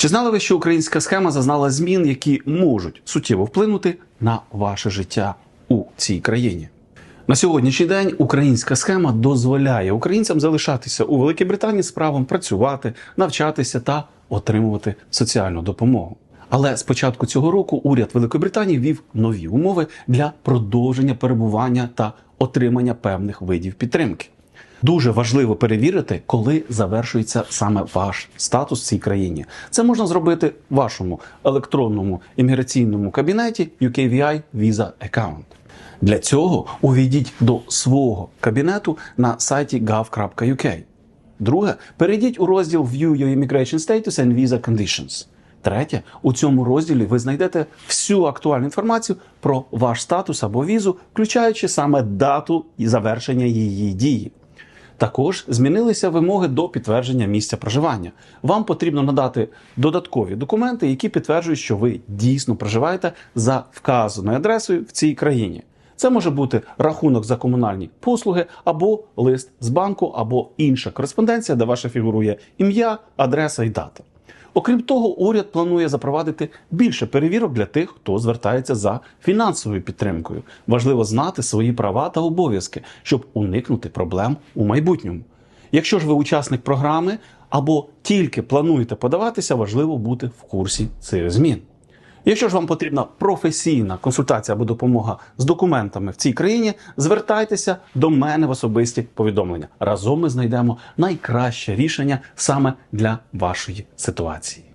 Чи знали ви, що українська схема зазнала змін, які можуть суттєво вплинути на ваше життя у цій країні? На сьогоднішній день українська схема дозволяє українцям залишатися у Великій Британії з правом працювати, навчатися та отримувати соціальну допомогу. Але з початку цього року уряд Великої Британії ввів нові умови для продовження перебування та отримання певних видів підтримки. Дуже важливо перевірити, коли завершується саме ваш статус в цій країні. Це можна зробити в вашому електронному імміграційному кабінеті UKVI Visa Account. Для цього увійдіть до свого кабінету на сайті gov.uk. Друге, перейдіть у розділ View Your Immigration Status and Visa Conditions. Третє, у цьому розділі ви знайдете всю актуальну інформацію про ваш статус або візу, включаючи саме дату і завершення її дії. Також змінилися вимоги до підтвердження місця проживання. Вам потрібно надати додаткові документи, які підтверджують, що ви дійсно проживаєте за вказаною адресою в цій країні. Це може бути рахунок за комунальні послуги, або лист з банку, або інша кореспонденція, де ваша фігурує ім'я, адреса і дата. Окрім того, уряд планує запровадити більше перевірок для тих, хто звертається за фінансовою підтримкою. Важливо знати свої права та обов'язки, щоб уникнути проблем у майбутньому. Якщо ж ви учасник програми або тільки плануєте подаватися, важливо бути в курсі цих змін. Якщо ж вам потрібна професійна консультація або допомога з документами в цій країні, звертайтеся до мене в особисті повідомлення. Разом ми знайдемо найкраще рішення саме для вашої ситуації.